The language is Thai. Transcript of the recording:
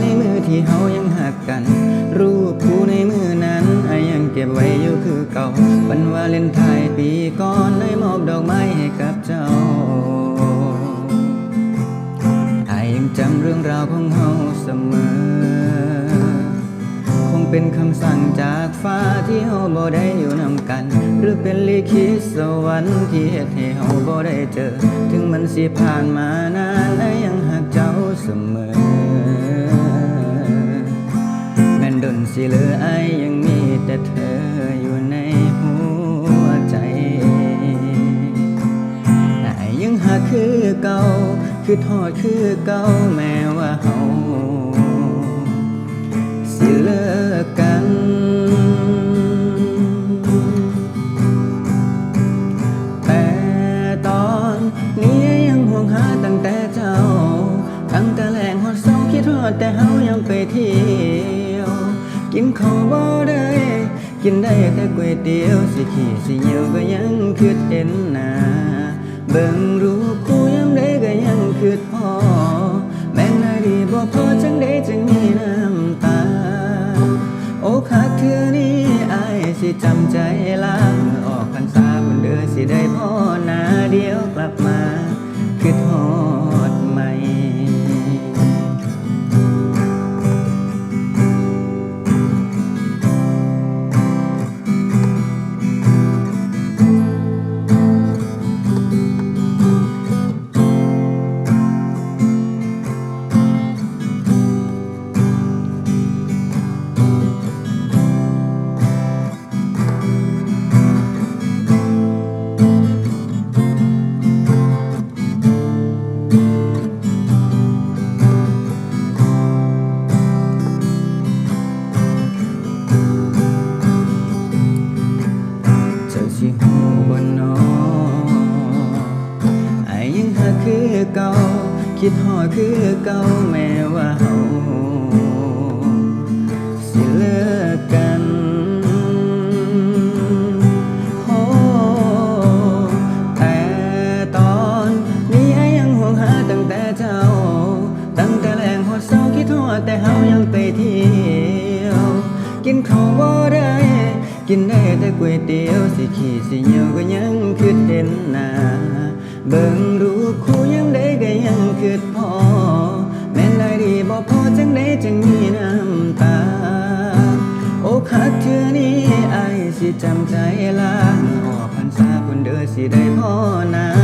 ในมือที่เฮายังหักกัน รูปคู่ในมือนั้นไอยังเก็บไว้อยู่คือเก่าวันวาเลนไทน์ปีก่อนเลยมอบดอกไม้ให้กับเจ้าไอยังจำเรื่องราวของเฮาเสมอ คงเป็นคำสั่งจากฟ้าที่เฮาบ่ได้อยู่นำกัน หรือเป็นลิขิตสวรรค์ที่เหตุให้เฮาบ่ได้เจอ ถึงมันสิผ่านมานานไอยังหักเจ้าเสมอ สิเหลือไอยังมีแต่เธออยู่ในหัวใจไอยยังหาคือเก่าคือทอดคือเก่าแม้ว่าเฮาสิเลิกกันแต่ตอนนี้ยังห่วงหา ข้าวบ่ได้กินได้แต่ก๋วยเตี๋ยวสิขี้สิเหี่ยวก็ยังคืดเห็นหน้าเบิ่งรูปคู่ยามใดก็ยังคืดพอ แม่นนาดีบ่พอจังใดจึงมีน้ำตา โอ้คักเทื่อนี้อายสิจำใจลาเมื่อออกพรรษาบนเดือสิได้พ่อหนาเดียวกลับมาคือทอ สิหูบ่นอไอ้ยังหาคือเก่า คิดฮอดคือเก่าแม้ว่าเฮาสิเลิกกันโอ้แต่ตอนนี้ไอ้ยังห่วงหาตั้งแต่เจ้า บ่ได้ กินได้แต่ก๋วยเตี๋ยวสิขี้สิเหี่ยวก็ยังคืดเห็นหน้าเบิ่งรูปคู่ยามใดก็ยังคืดพอ แม่นได้ดีบ่พอจังใดจึงมีน้ำตา โอ้คักเทื่อนี้ไอสิจำใจลาเมื่ออกพรรษาคนเด้อสิได้พ่อนา